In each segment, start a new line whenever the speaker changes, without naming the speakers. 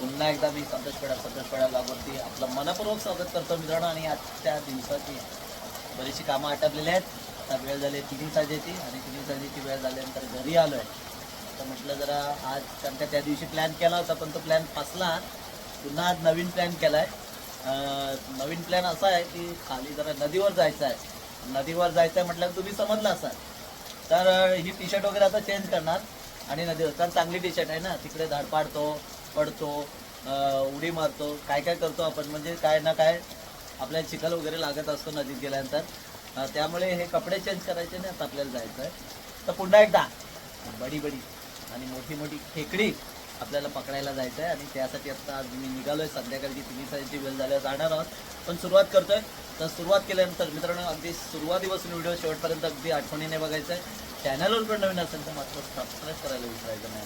पुन्हा एकदा मी संतोषपेडा संतोषपेडा लागवरती आपलं मनपूर्वक स्वागत करतो मित्रांनो. आणि आजच्या दिवसाची बरीचशी कामं आटपलेली आहेत. आता वेळ झाली तिन्ही साजेची. आणि तिन्ही साजेची वेळ झाल्यानंतर घरी आलो आहे तर म्हटलं जरा आज कारण का त्या दिवशी प्लॅन केला होता पण तो प्लॅन फसला. पुन्हा आज नवीन प्लॅन केला आहे नवीन प्लॅन असा आहे की खाली जरा नदीवर जायचं आहे नदीवर जायचं आहे म्हटल्यावर तुम्ही समजला असाल. तर ही टी शर्ट वगैरे आता चेंज करणार. आणि नदीवर कारण चांगली टी शर्ट आहे ना. तिकडे धडपाडतो पडतो उडी मारतो काय काय करतो आपण? म्हणजे काय ना काय आपल्याला चिखल वगैरे लागत असतो नदीत गेल्यानंतर. त्यामुळे हे कपडे चेंज करायचे नाही आता आपल्याला जायचं आहे तर पुन्हा एकदा बडी बडी आणि मोठी मोठी खेकडी आपल्याला पकडायला जायचं आहे आणि त्यासाठी आता आज मी निघालो आहे संध्याकाळची तिन्ही साईजची वेळ झाल्यावर जाणार आहोत. पण सुरुवात करतोय. तर सुरुवात केल्यानंतर मित्रांनो अगदी सुरुवातीपासून व्हिडिओ शेवटपर्यंत अगदी आठवणीने बघायचं आहे चॅनलवर पण नवीन असेल तर मात्र सबस्क्राईब करायला विसरायचं नाही.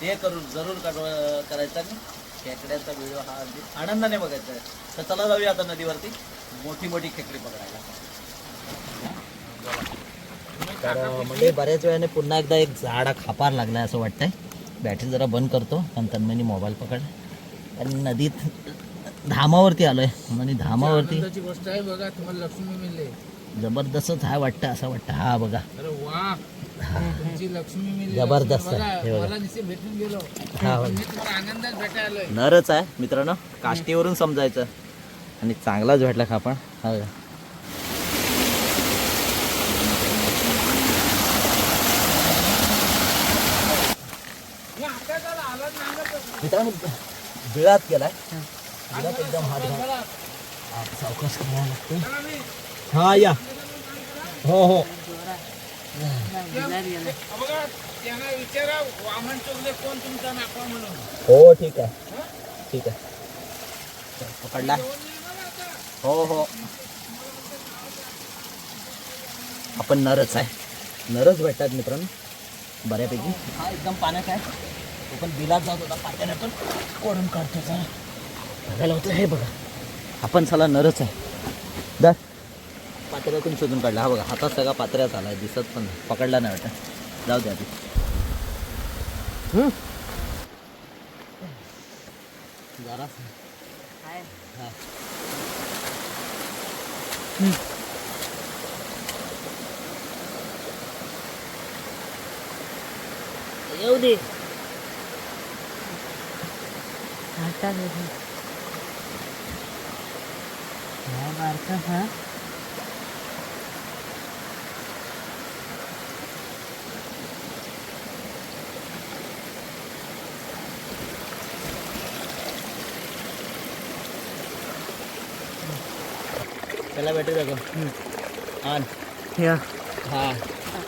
ते करून जरूर कर- करायचं आणि खेकड्याचा व्हिडिओ हा अगदी आनंदाने बघायचा आहे. तर चला जाऊया आता नदीवरती. मोठी मोठी खेकडी पकडायला. तर म्हणजे बऱ्याच वेळाने पुन्हा एकदा एक झाडा खापार लागलाय असं वाटतंय. बॅटरी जरा बंद करतो. आणि तन्मयनी मोबाईल पकड. आणि नदीत धामावरती आलोय. आणि धामावरती
गोष्ट आहे बघा तुम्हाला लक्ष्मी मिळले.
जबरदस्तच आहे वाटतं असं वाटतं. हा बघा. जबरदस्त आहे, हे.
बघा
बघा.
मला निश्चित भेटून गेलो.
हा बघा.
मी तुम्हाला आनंदात भेटायला आलोय
नरच आहे मित्रांनो. काष्टीवरून समजायचं. आणि चांगलाच भेटला खापण हा. बघा. मित्रांनो बिळात गेलाय. बिळात एकदम हात घाल हा, सावकाश
चला मी.
हा या हो हो।
हो
ठीक आहे। ठीक आहे। पकडला। हो हो। आपण नरच आहे। नरच भेटतात मित्रांनो बऱ्यापैकी। हा एकदम पाण्यात आहे। तो पण बिलात जात होता पाण्याने पण कोडून काढतो बघायला होतं हे बघा। आपण चला नरच आहे। पात्र्यातून शोधून काढला. हा बघा हातात सगळा पात्र्यात आला दिसत पण. पकडला नाही वाटत. जाऊ द्या आधी. हम्म. जरा. हा. येऊ दे. त्याला भेटू दाखव आण.
या
हा.
हा.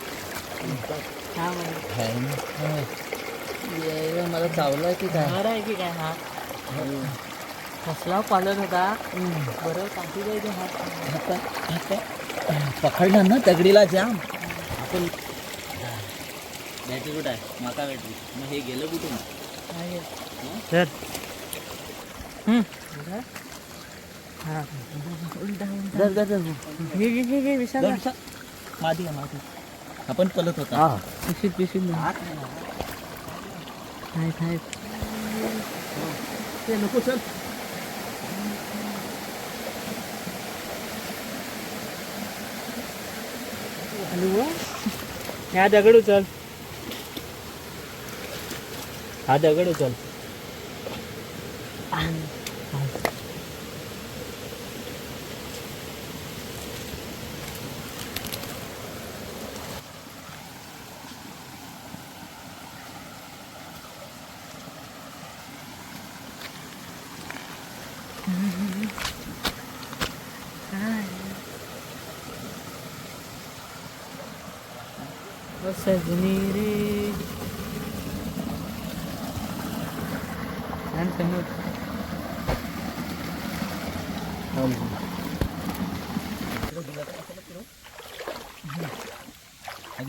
मला चावलं की काय?
आहे की काय हा? कसला पालत होता. बरं टाकी जायचे हात.
पकडला ना दगडीला जाम. आपण बॅटरी कुठं आहे? माका बॅटरी मग हे गेलं कुठून?
तर. घे घे घे घे विशाल
मादी आहे मादी आपण पलत होता
हा पिशील आहेत आहेत
ते नको चल
ह्या दगड उचल.
हा दगड उचल.
सजनी रे.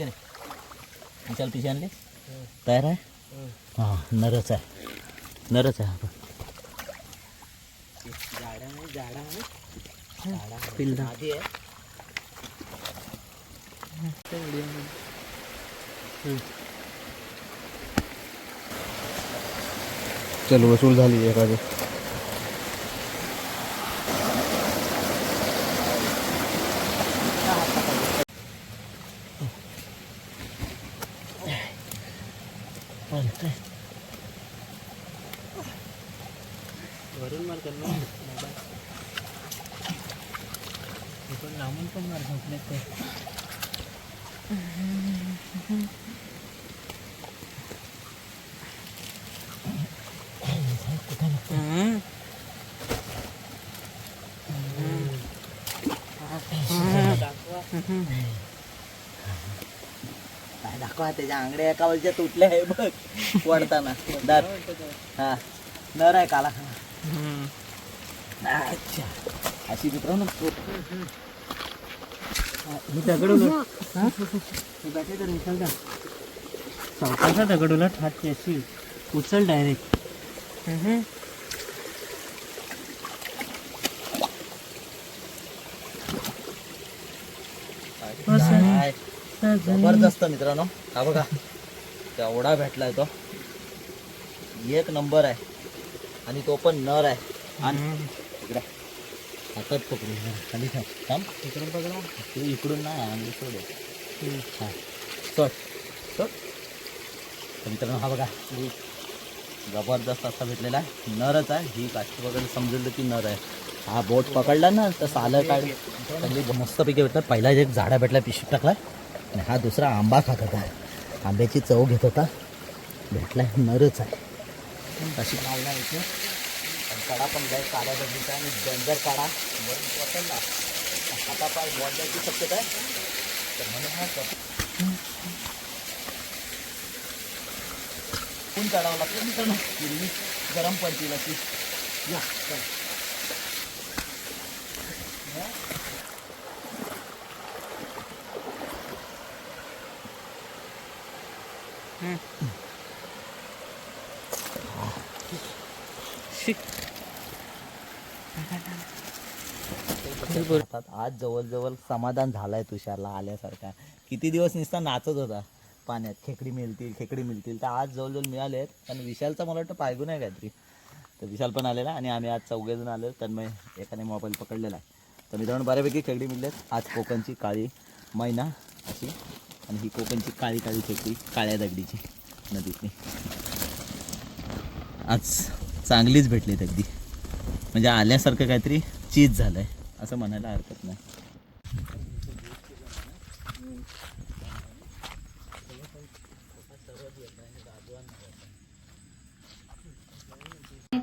आहे विशाल पिशे आणले? तयार आहे? हां नरच आहे. नरच आहे आपण
पिल्ला.
आधी आहे.
चल वसूल झाली एखादी
वरून मार कर ना इकडून लांबून पण मार झोपले ते. हम्म.
काय दाखवा त्याच्या आंगड्या एका वरच्या तुटल्या आहे बघ. वडताना दात हा. नर आहे काला. अच्छा. अशी मित्रांनो
ही दगड उलट दगड उलट हात उचल डायरेक्ट
जबरदस्त मित्रांनो. हा बघा. केवढा भेटलाय तो. एक नंबर आहे. आणि तो पण नर आहे. आणि इकडे. हातात पकडून खाली ठेव. थांब. इकडून पकडा तू इकडून नाही आणि सोड हा. सोड सोड तर मित्रांनो हा बघा. जबरदस्त असा भेटलेला आहे. नरच आहे. ही काठी वगैरे समजलं की नर आहे. हा बोट पकडला ना तर सालं काढ. म्हणजे मस्तपैकी भेटलं. पहिला एक झाडा भेटला पिशवी टाकला आणि हा दुसरा आंबा खात होता. आंब्याची चव घेत होता. भेटलाय. नरच आहे. अशी लावला कडा पण जाय काळ्या दगडीचा आणि डेंजर काढा. वरून पसरला हातापाय मोडण्याची शक्यता आहे. तर म्हणून हा ऊन काढावं लागतं. मित्रांनो हिरवी गरम पडतील अशी. या चल.
शिक
आज जवळजवळ समाधान झालाय तुषारला आल्यासारखा. किती दिवस नुसता नाचत होता. पाण्यात खेकडी मिळतील खेकडी मिळतील. तर आज जवळजवळ मिळाले आहेत. आणि विशालचा मला वाटतं पायगून आहे काहीतरी. तर विशाल पण आलेला आणि आम्ही आज चौघेजण आलो. तन्मय एकाने मोबाईल पकडलेला आहे. तर मित्रांनो बऱ्यापैकी खेकडी मिळल्यात आज कोकणची काळी मैना अशी आणि ही कोकणची काळी काळी खेकडी काळ्या दगडीची नदीतली. आज चांगलीच भेटलीत अगदी. म्हणजे आल्यासारखं काहीतरी चीज झालंय. असं म्हणायला हरकत नाही.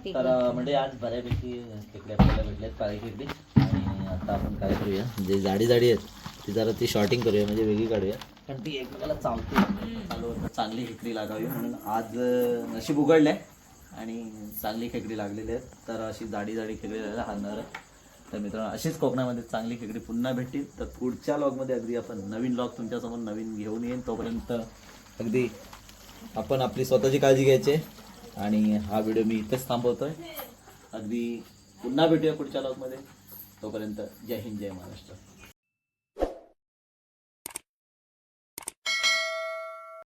तर म्हणजे आज बऱ्यापैकी खेकडे आपल्याला भेटल्यात काळी खेकडी आणि आता आपण काय करूया म्हणजे जाडी जाडी आहेत ती जरा ती शॉर्टिंग करूया म्हणजे वेगळी काढूया. कारण ती एकमेकाला चालते. चालू चांगली खेकडी लागावी म्हणून आज नशीब उघडलंय. आणि चांगली खेकडी लागलेली आहेत. तर अशी जाडी जाडी खेकडी हा नर आहे. तर मित्रांनो अशीच कोकणामध्ये चांगली खेकडी पुन्हा भेटतील. तर पुढच्या लॉगमध्ये अगदी आपण नवीन लॉग तुमच्यासमोर नवीन घेऊन येईन. तोपर्यंत अगदी आपण आपली स्वतःची काळजी घ्यायची. आणि हा व्हिडिओ मी इथेच थांबवतोय. अगदी पुन्हा भेटूया पुढच्या लॉगमध्ये तोपर्यंत जय हिंद जय महाराष्ट्र.